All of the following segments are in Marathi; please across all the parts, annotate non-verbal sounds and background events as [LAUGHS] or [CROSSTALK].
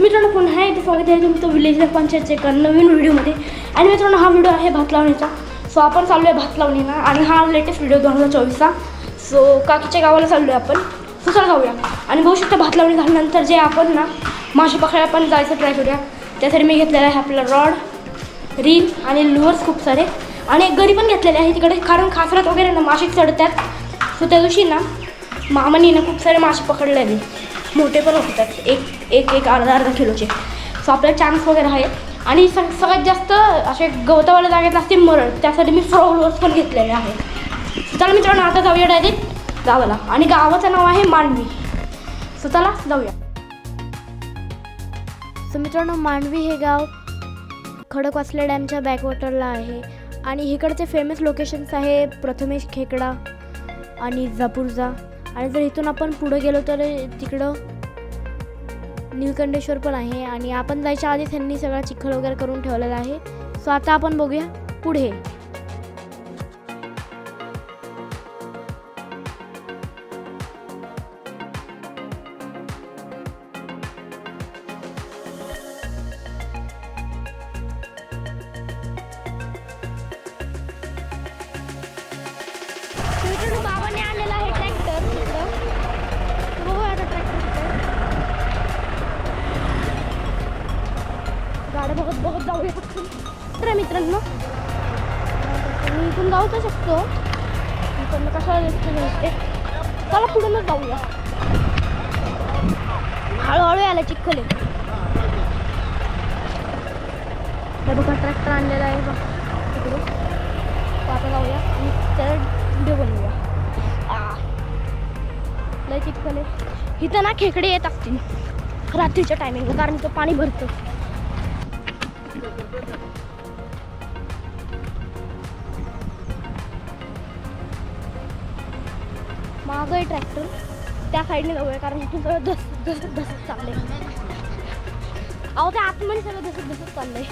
सो मित्रांनो पुन्हा एकदा स्वागत आहे तुमचं विलेज पंचायतच्या एका नवीन व्हिडिओमध्ये. आणि मित्रांनो हा व्हिडिओ आहे भात लावणीचा. सो आपण चाललो आहे भात लावणीला आणि हा लेटेस्ट व्हिडिओ दोन हजार चोवीसचा. सो काकीच्या गावाला चाललो आहे आपण. सो चला जाऊया. आणि बघू शकता भात लावणी झाल्यानंतर जे आपण ना मासे पकडायला पण जायचं ट्राय करूया. त्यासाठी मी घेतलेला आहे आपला रॉड रील आणि लुअर्स खूप सारे. आणि एक गरी पण घेतलेले आहे तिकडे कारण खासरात वगैरे ना मासे चढतात. सो त्या दिवशी ना मामानी ना खूप सारे मासे पकडलेले. मोठे पण होतात. एक एक एक अर्धा अर्धा किलोचे. सो आपल्याला चान्स वगैरे आहे. आणि सग सगळ्यात जास्त असे गवतावाल्या जागेत असते मरड त्यासाठी मी फ्रॉलर्स पण घेतलेले आहे. चला मित्रांनो आता जाऊया डायरेक्ट गावाला. आणि गावाचं नाव आहे मांडवी. सो चला जाऊया. सो मित्रांनो मांडवी हे गाव खडकवासले डॅमच्या बॅकवॉटरला आहे. आणि इकडचे फेमस लोकेशन्स आहे प्रथमेश खेकडा आणि जापूरजा. आणि जर इथून आपण पुढं गेलो तर तिकडं नीलकंठेश्वर पण आहे आणि आपण जायच्या आधी त्यांनी सगळा चिखल वगैरे करून ठेवलेला आहे. सो आता आपण बघूया पुढे. बघत बघत जाऊया. तर मित्रांनो. मी इथून जाऊ तर शकतो. इकडनं कशाला दिसते दिसते चला पुढूनच जाऊया. हळूहळू यायला चिखले हे बघा ट्रॅक्टर आणलेला आहे बघ. तिकडे आता जाऊया आणि त्याला व्हिडिओ बनवूया. लय चिखले आहे. इथं ना खेकडे येत असतील. रात्रीच्या टायमिंगला कारण इथं पाणी भरतं. आहे ट्रॅक्टर त्या साईडने जाऊया कारण इथून सगळं धस धसत धसत चाललंय. अहो त्या आतमध्ये सगळं धसत धसत चाललंय.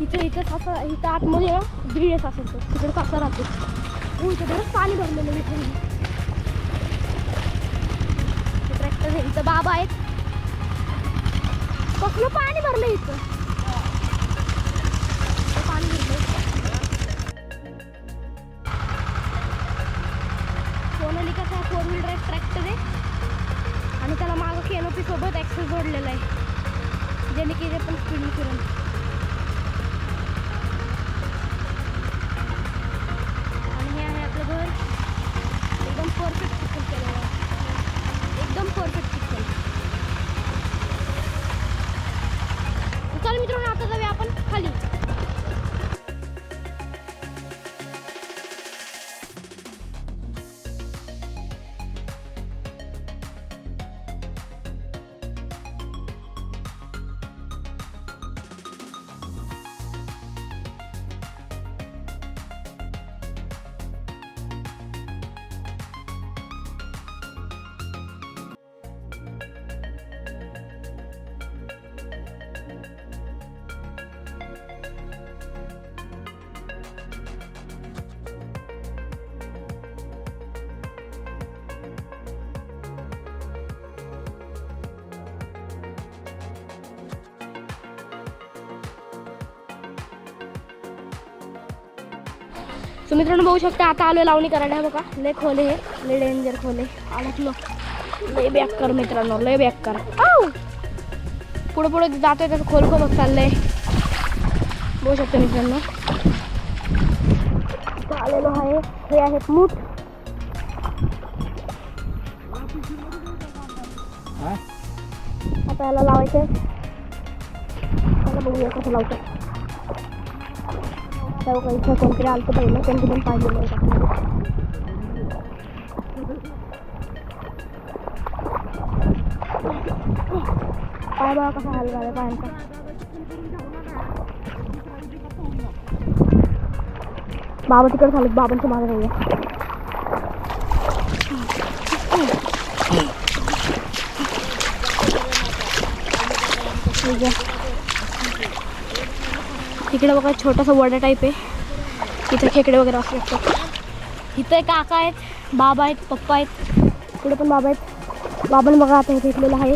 इथं इथं कसं इथं आतमध्ये ना ब्रिडेस आहे तो तिकडे कसा राहतो. हो, इथं बरंच पाणी भरलेलं आहे ट्रॅक्टर आहे. इथं बाबा आहेत. कसलं पाणी भरलं इथं. फोर व्हील ड्राईव्ह ट्रॅक्टर आहे. आणि त्याला मागं केनोपी सोबत ॲक्सेस जोडलेला आहे. जेणे की ते पण स्पीडिंग फिरून सो मित्रांनो बघू शकता आता आलो लावणी करायला. बघा लय खोले हे. लय डेंजर खोले. अडकलो लय बॅक कर मित्रांनो लय बॅक कर. पुढे पुढे जातोय त्याचं खोल खोल होत चाललंय. बघू शकता मित्रांनो. आलेलो आहे. हे आहेत मूठ. आता याला लावायचंय. त्याला बघूया कसं लावतं तेव्हा काही इथं कोणतरी आलं पहिलं त्यांची पण पाहिलेलं आहे का. पाय बघा कसा हाल झाला पायांचा बाबा तिकडे झाले बाबांच्या मागे जाऊया ठीक आहे. इकडे बघा छोटासा वडा टाईप आहे. इथं खेकडे वगैरे असू शकतात. इथं एक काका आहेत बाबा आहेत पप्पा आहेत. इकडे पण बाबा आहेत. बाबाने बघा आता हे फेकलेलं आहे.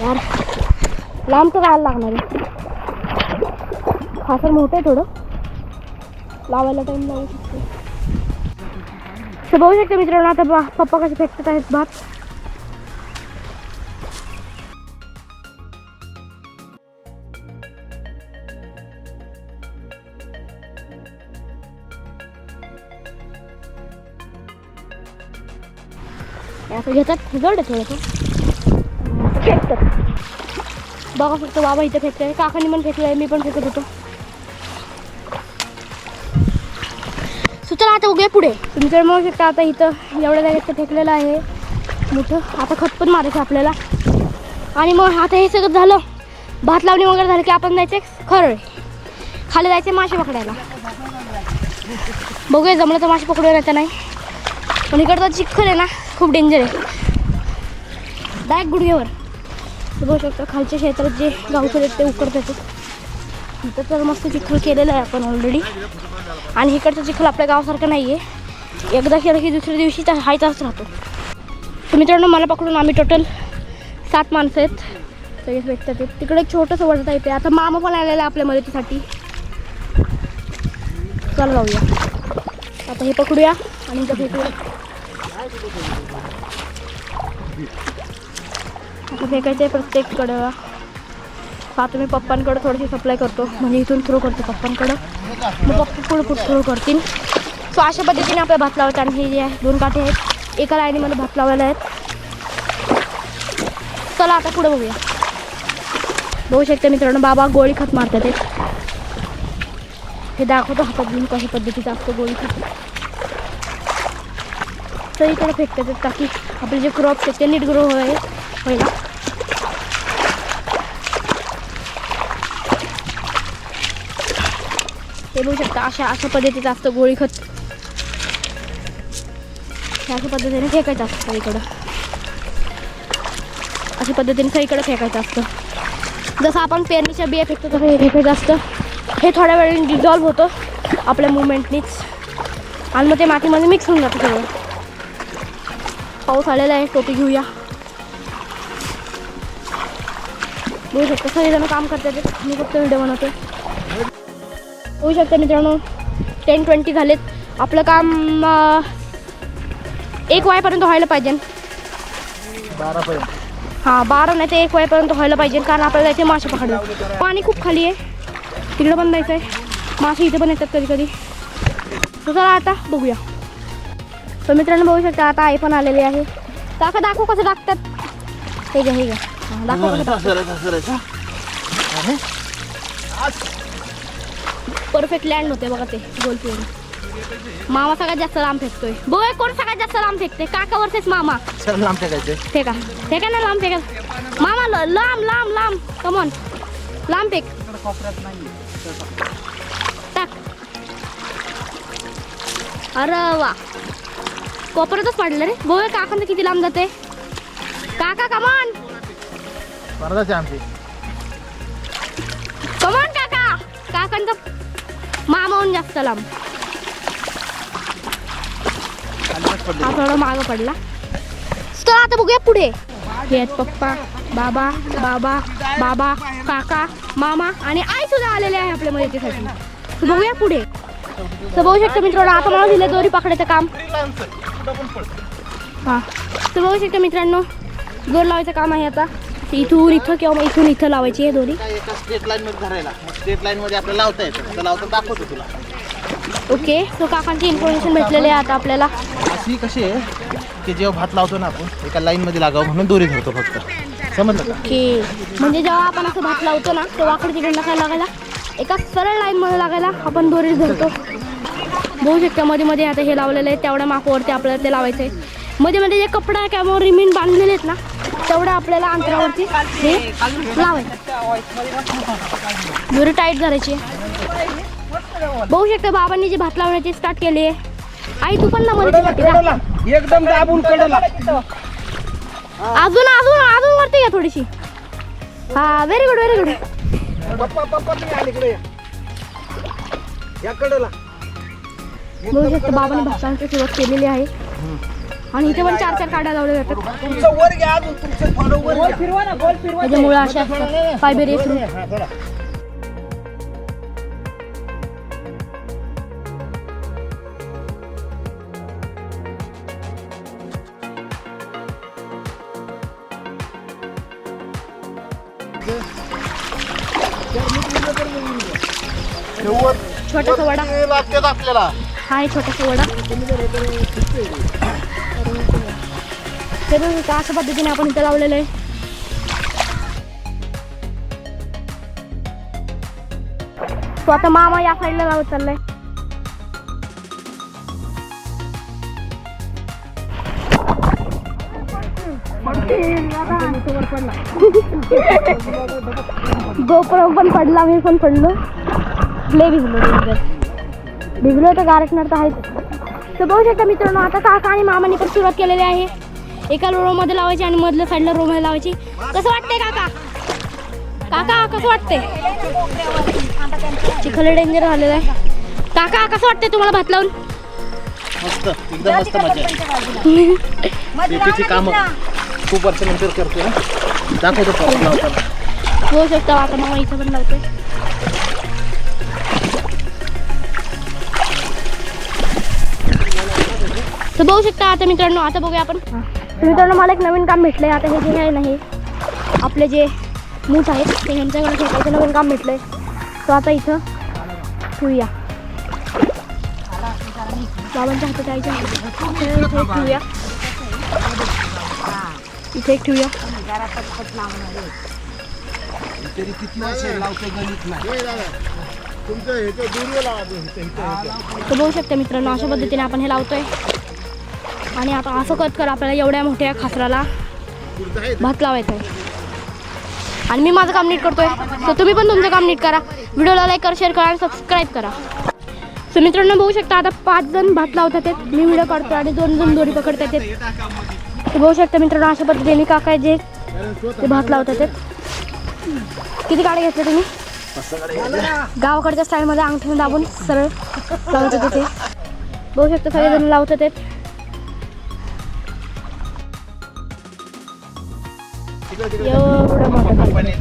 यार लांब तर राहायला लागणार आहे. हा सर मोठं आहे थोडं. लावायला टाईम लागू शकतो तर बघू शकते मित्रांनो आता बा पप्पा कसे फेकतात आहेत भात. घेतात जड आहे थोडंसं. फेकतात. बघा फक्त बाबा इथं फेकतोय. काकांनी पण फेकलं आहे मी पण फेकत होतो. सो चला आता बघूया पुढे. तुमच्याकडे म्हणू शकता आता इथं एवढ्या जागेत फेकलेलं आहे. मोठं. आता खत पण मारायचं आपल्याला. आणि मग आता हे सगळं झालं. भात लावणी वगैरे झालं की आपण जायचे खरं. खाली जायचे मासे पकडायला. बघूया जमलं तर मासे पकडूया नाही तर नाही. पण इकडचा चिखल आहे ना. खूप डेंजर आहे. डायरेक्ट गुडघ्यावर. बघू शकता खालच्या क्षेत्रात जे गावचे आहेत ते उकडत येतात इथं तर मस्त चिखल केलेलं आहे आपण ऑलरेडी आणि इकडचं चिखल आपल्या गावासारखं नाही आहे एकदा केलं की दुसऱ्या दिवशी तर हायचाच राहतो. तर मित्रांनो मला पकडून आम्ही टोटल सात माणसं आहेत. सगळेच भेटतात. तिकडे एक छोटंसं वडत आहे. ते आता मामा पण आलेला आहे आपल्या मदतीसाठी. चला जाऊया. आता हे पकडूया आणि इथं भेटूया. आता फेकायचं आहे प्रत्येककडं. हा मी पप्पांकडं थोडीशी सप्लाय करतो. म्हणजे इथून थ्रो करतो पप्पांकडं. मग पप्पा पुढे पुढे थ्रो करतील. सो अशा पद्धतीने आपल्या भात लावायचं आणि हे जे आहे दोन काठे आहेत. एका लाईनीमध्ये भात लावायला आहेत. चला आता पुढे बघूया. बघू शकते मित्रांनो बाबा गोळी खत मारतात ते हे दाखवतो हातात घेऊन कशा पद्धतीचं असतं गोळी खत. तर इकडे फेकतात ताकी आपले जे क्रॉप्स आहेत ते नीट ग्रो होय व्हायला ते बघू शकता अशा अशा पद्धतीचं असतं गोळी खत. हे अशा पद्धतीने फेकायचं असतं सगळीकडं. अशा पद्धतीने सगळीकडे फेकायचं असतं. जसं आपण पेरणीच्या बिया फेकतो तसं हे फेकायचं असतं. हे थोड्या वेळाने डिझॉल्व्ह होतं आपल्या मुवमेंटनीच आणि मग ते मातीमध्ये मिक्स होऊन जातं सगळं. पाऊस आलेला आहे टोपी घेऊया. बघू शकता सगळेजण काम करतात मी फक्त व्हिडिओ बनवते. होऊ शकतं मित्रांनो टेन ट्वेंटी झालेत. आपलं काम अं, एक वायपर्यंत व्हायला पाहिजे. बारापर्यंत हां बारा नाही तर एक वायपर्यंत व्हायला पाहिजे कारण आपल्याला इथे मासे पकडले. पाणी खूप खाली आहे. तिकडं पण जायचं आहे मासे इथे पण येतात कधी कधी तर चला आता बघूया. तर मित्रांनो बघू शकता आता आई पण आलेली आहे. काका दाखव कसं टाकतात. हे घ्या हे घ्या हां, दाखव कसं परफेक्ट लँड होते बघा ते गोल फिरून मामा सगळ्यात जास्त लांब फेकतोय. बोय कोण सगळ्यात जास्त लांब फेकते काका वर्सेस मामा. चल लांब टाकायचे फेका. फेका ना लांब फेका. मामा ल- लांब लांब लांब. कमॉन लांब फेक. टाक. अरे वा. कोपऱ्यातच पडलं रे. बोय काकांचं किती लांब जाते? काका कमॉन स्पर्धाचे आमची. कमॉन काका. काकांचं मामाहून जास्त लांब. हा थोडा मागं पडला. तर आता बघूया पुढे. हे आहेत पप्पा बाबा बाबा बाबा काका मामा आणि आई सुद्धा आलेले आहे आपल्या मदतीसाठी. बघूया पुढे. तर बघू शकता मित्रांनो आता मला दिलं दोरी पकडायचं काम. हां. तर बघू शकता मित्रांनो दोर लावायचं काम आहे आता. इथून इथं किंवा इथून इथं लावायची आहे दोरी. काय एका स्ट्रेट लाईन मध्ये धरायला. स्ट्रेट लाईन मध्ये आपल्याला लावता येतं. आता लावता दाखवतो तुला. ओके सो काकांची इन्फॉर्मेशन भेटलेली आहे आता आपल्याला. अशी कशी आहे की जेव्हा भात लावतो ना आपण एका लाईन मध्ये लागावं म्हणून दोरी धरतो फक्त. समजलं का? ओके. म्हणजे जेव्हा आपण असं भात लावतो ना तेव्हा आकडे तिकडनं काय लागायला? एका सरळ लाईनमध्ये लागायला आपण दोरी धरतो. बघू शकता मध्ये मध्ये आता हे लावलेलं आहे तेवढ्या मापावरती आपल्याला ते लावायचं आहे मध्ये मध्ये जे कपडा किंवा रिमीन बांधलेले आहेत ना तेवढ्या आपल्याला अंतरावरती हे लावायचं. दोरी टाईट धरायची. बघू शकता बाबांनी जी भात लावण्याची स्टार्ट केली आहे. आई तू पण ना. एकदम दाबून कडला. अजून अजून अजून वरती घ्या थोडीशी. हा व्हेरी गुड व्हेरी गुड पप्पा पप्पा तुम्ही आले इकडे. या. या कडला बघू शकता बाबाने भातांची सुरुवात केलेली आहे. आणि इथे पण चार चार काड्या लावल्या जातात त्याच्यामुळे अशा असतात फ्रूट छोटासा वडा. लागतात आपल्याला. हा आहे छोटासा वडा. बघ इथं अशा पद्धतीने आपण इथं लावलेलं आहे. तो आता मामा या साईडला लावत चाललाय. [LAUGHS] गोप्रो पण पडला मी पण पडलो. लय भिजलो भिजलो भिजलो तर गारटणार तर आहेच. तर बघू शकता मित्रांनो आता काका आणि मामाने पण सुरुवात केलेली आहे. एका रोमध्ये लावायची आणि मधल्या साईडला रोमध्ये लावायची. कसं वाटतंय काका? काका कसं वाटतंय? चिखल डेंजर झालेलं आहे. काका कसं वाटतंय तुम्हाला भात लावून? मस्त एकदम मस्त मजा शेतीची कामं खूप वर्षानंतर करतो दाखवतो पाऊस लावताना. बघू शकता आता मामा इथं पण लावतोय. तर बघू शकता आता मित्रांनो आता बघूया आपण. तर मित्रांनो मला एक नवीन काम भेटलंय. आता हे जे आहे नाही आपले जे मूठ आहेत ते ह्यांच्याकडे ठेवायचं नवीन काम भेटलंय. तो आता इथं ठेवूया. बाबांच्या हातात आईच्या इथे एक ठेवूया. इथे एक ठेवूया. तर बघू शकता मित्रांनो अशा पद्धतीने आपण हे लावतोय. आणि आता असं कत कर आपल्याला एवढ्या मोठ्या खासराला भात लावायचा आहे आणि मी माझं काम नीट करतोय. तर तुम्ही पण तुमचं काम नीट करा. व्हिडिओला लाईक करा शेअर करा आणि सबस्क्राईब करा. सो मित्रांनो बघू शकता आता पाच जण भात लावतात आहेत. मी व्हिडिओ काढतो आणि दोन जण दोरी पकडतात आहेत. बघू शकता मित्रांनो अशा पद्धतीने काका जे ते भात लावतात आहेत. किती गाड्या घेतल्या तुम्ही? गावाकडच्या स्टाईलमध्ये अंगठीने दाबून सरळ लावत होते ते बघू शकता सगळेजण लावत एवढं मोठं भात.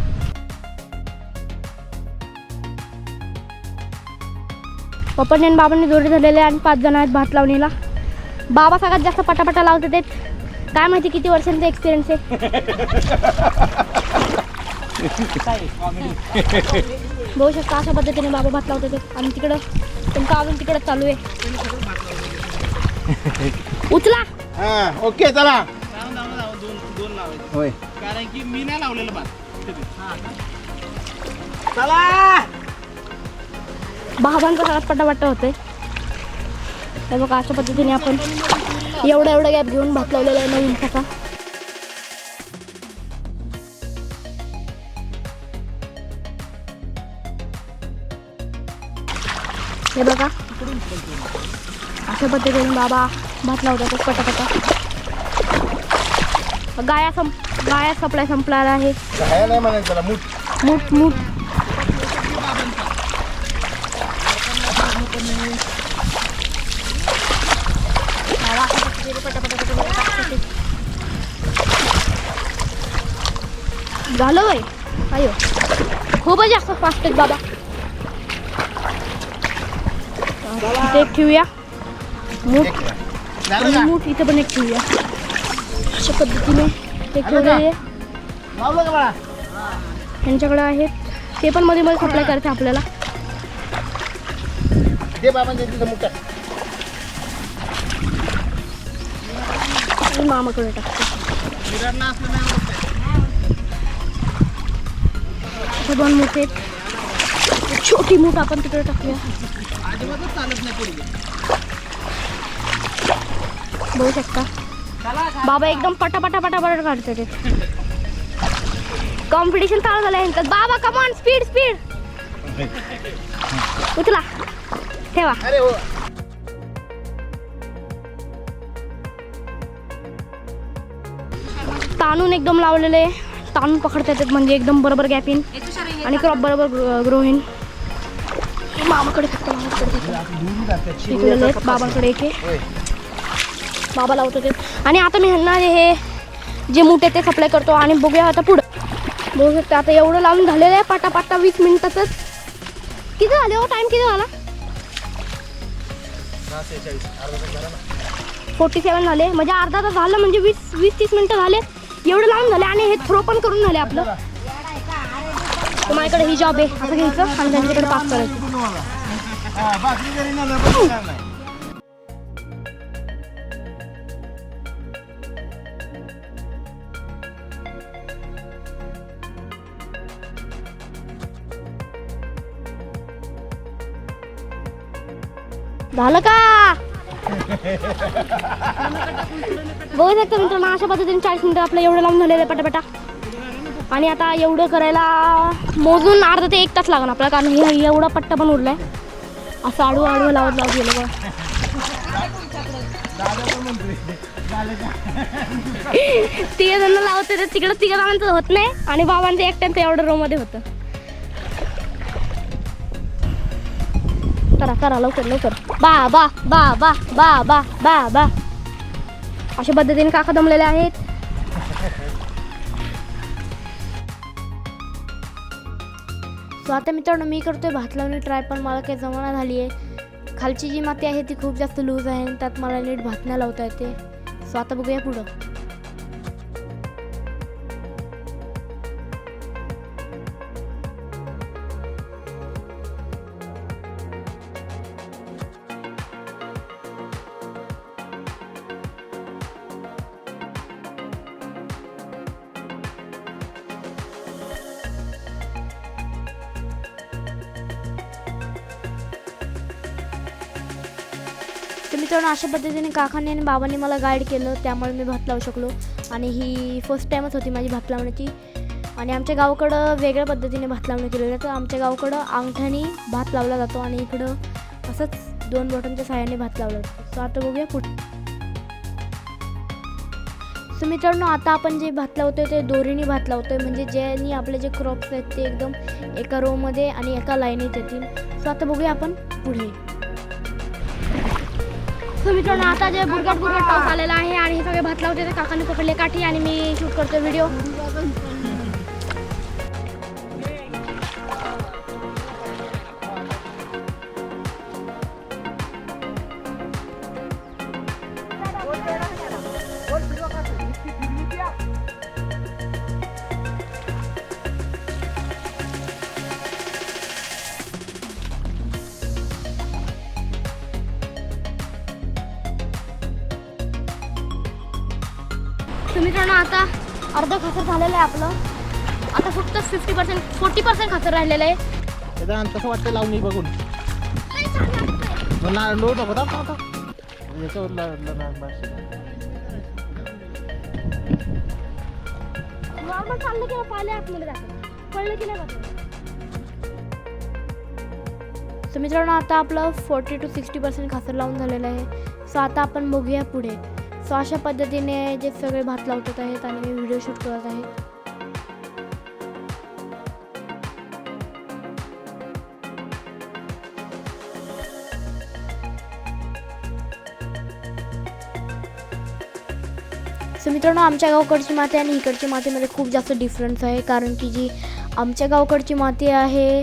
पप्पांनी आणि बाबांनी जोडी धरलेले आणि पाच जण आहेत भात लावणीला. बाबा सगळ्यात जास्त पटापटा लावत आहेत काय माहिती किती वर्षांचा एक्सपिरियन्स आहे? बघू शकता अशा पद्धतीने बाबा भात लावत आहेत. आणि तिकडं तुमचं अजून तिकडं चालू आहे. उचला. ओके चला. होय. कारण की मी नाही लावलेलं भात. चला! बाबांचा सगळ्यात पटापट्टा होतंय. तर बघा अशा पद्धतीने आपण एवढा एवढा गॅप घेऊन भात लावलेला आहे नवीन कसा हे बघा. अशा पद्धतीने बाबा भात लावतात पटापटा. गाया संप गाया सप्लाय संपणार आहे. काय नाही म्हणायचं त्याला मूठ. मूठ मूठ. झालं वय अयो खूपच जास्त फास्ट आहेत बाबा. एक ठेवूया. मूठ. मूठ इथं पण एक ठेवूया. अशा पद्धतीने ठेवलेली आहे लावलं का? बाळा. यांच्याकडे आहेत. ते पण मध्ये मध्ये सप्लाय करते आपल्याला. मामाकडे टाकते. दोन मोठे छोटी मूठ आपण तिकडे टाकूया. बघू शकता. बाबा एकदम पटापटा पटापट काढते ते. कॉम्पिटिशन चालू झालं यांच्यात बाबा कमॉन स्पीड स्पीड उचला. ठेवा. हो. ताणून एकदम लावलेले. ताणून पकडता येतात म्हणजे एकदम बरोबर गॅप इन आणि क्रॉप बरोबर ग्रो होईन मामाकडे फक्त मामाकडे बाबांकडे एक बाबा लावतो होते आणि आता मी ह्यांना हे जे मुठे ते सप्लाय करतो आणि बघूया आता पुढं. बघू शकता आता एवढं लावून झालेलं आहे पाटापाटा वीस मिनिटातच. किती झाले हो? टाईम किती झाला? फोर्टी सेवन झाले. म्हणजे अर्धा तास झालं म्हणजे वीस वीस तीस मिनिटं झाले. एवढं लावून झाले आणि हे थ्रो पण करून झाले आपलं. तर माझ्याकडे ही जॉब आहे. असं घ्यायचं आणि त्यांच्याकडे पास करायचं. झालं का? बघू शकता मित्रांनो अशा पद्धतीने चाळीस मिनिटं आपलं एवढं लावून झालेलं आहे पटापटा. आणि आता एवढं करायला मोजून अर्धा ते एक तास लागणार आपल्याला कारण हे एवढा पट्टा पण उरलाय. असं आडू आडू लावत लावत गेलं बघा. तिघे जण लावत तिकडं तिघं जणांचं होत नाही आणि बाबांचं एकट्यांचं एवढं रोमध्ये मध्ये होतं. करा करा लवकर लवकर. बा बा बा बा बा बा बा बा. अशा पद्धतीने काका दमलेले आहेत. सो आता मित्रांनो मी करतोय भात लावणी. ट्राय पण मला काही जमाना झाली आहे. खालची जी माती आहे ती खूप जास्त लूज आहे आणि त्यात मला नीट भात नाही लावता येते. सो आता बघूया पुढं. मित्रांनो अशा पद्धतीने काकांनी आणि बाबांनी मला गाईड केलं त्यामुळे मी भात लावू शकलो. आणि ही फर्स्ट टाईमच होती माझी भात लावण्याची. आणि आमच्या गावाकडं वेगळ्या पद्धतीने भात लावणं केलं जातं आमच्या गावाकडं अंगठ्याने भात लावला जातो आणि इकडं असंच दोन बटनच्या साह्याने भात लावला जातो. सो आता बघूया पुढे सो मित्रांनो आता आपण जे भात लावतोय ते दोरीने भात लावतोय. म्हणजे ज्यांनी आपले जे क्रॉप्स आहेत ते एकदम एका रोमध्ये आणि एका लाईनीत येतील. सो आता बघूया आपण पुढे. सो मित्रांनो आता जे बुरगट बुरगट पाऊस आलेला आहे आणि हे सगळे भात लावते ते काकाने पकडले काठी आणि मी शूट करतो व्हिडिओ तर मित्रांनो आता अर्ध खासर झालेलं आहे आपलं. आता फक्त फिफ्टी पर्सेंट फोर्टी पर्सेंट खासर राहिलेलं आहे. त्याचा तसं वाटतं लावणी बघून. मला लोट आता याच्यावर. नॉर्मल चाललं की पाहिले आतमध्ये जातं कळलं की नाही जातं सो मित्रांनो आता आपलं फोर्टी टू सिक्स्टी पर्सेंट खासर लावून झालेलं आहे. सो आता आपण बघूया पुढे. सो अशा पद्धतीने जे सगळे भात लावतात आहेत आणि मी व्हिडिओ शूट करत आहे. सो मित्रांनो आमच्या गावकडची माती आणि इकडची मातीमध्ये खूप जास्त डिफरन्स आहे. कारण की जी आमच्या गावकडची माती आहे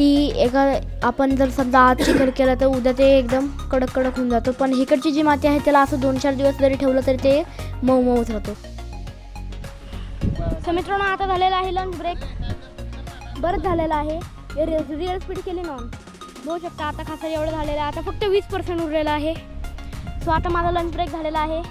ती एका आपण जर समजा आज चिखल केलं तर उद्या ते एकदम कडक कडक होऊन जातो. पण इकडची जी माती आहे त्याला असं दोन चार दिवस जरी ठेवलं तरी ते मऊ मऊच राहतो तर मित्रांनो आता झालेला आहे लंच ब्रेक बरंच झालेलं आहे. रिअल स्पीड केली ना. बघू शकता आता खासर एवढं झालेलं आहे. आता फक्त वीस पर्सेंट उरलेलं आहे. सो आता माझा लंच ब्रेक झालेला आहे.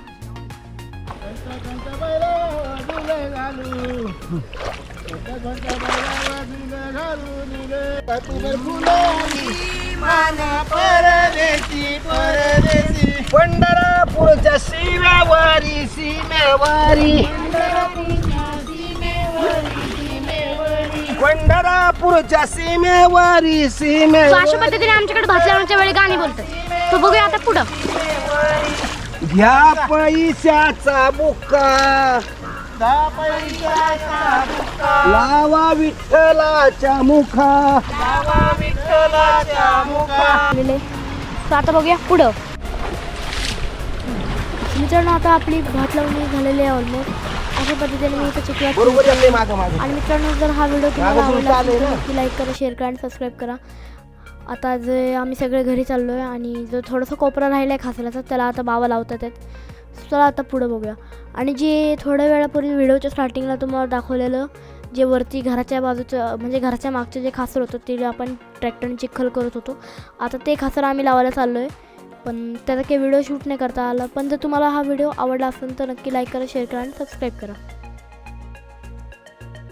पंढरपूरच्या सीमेवारी सीमेवारी. पंढरपूरच्या सीमेवारी सीमेवारी. अशा पद्धतीने आमच्याकडे भात लावण्याच्या वेळी गाणी बोलतात. तो बघूया आता पुढं. घ्या पैशाचा बुक्का लावा विठ्ठलाच्या मुखा. आलेले. तर आता बघूया पुढं. मित्रांनो आता आपली भात लावणी झालेली आहे ऑलमोस्ट अशा पद्धतीने मी इथं मागं आणि मित्रांनो जर हा व्हिडिओ तुम्हाला आवडला असेल तर? नक्की लाईक करा शेअर करा आणि सबस्क्राईब करा. आता जे आम्ही सगळे घरी चाललो आहे आणि जो थोडासा कोपरा राहिला आहे खासल्याचा त्याला आता बाबा लावतात आहेत. चला आता पुढं बघूया. आणि जे थोड्या वेळापूर्वी व्हिडिओच्या स्टार्टिंगला तुम्हाला दाखवलेलं जे वरती घराच्या बाजूचं म्हणजे घराच्या मागचं जे खासर होतं ते आपण ट्रॅक्टरने चिखल करत होतो आता ते खासर आम्ही लावायला चाललो आहे पण त्याचा काही व्हिडिओ शूट नाही करता आला. पण जर तुम्हाला हा व्हिडिओ आवडला असेल तर नक्की लाईक करा शेअर करा आणि सबस्क्राईब करा.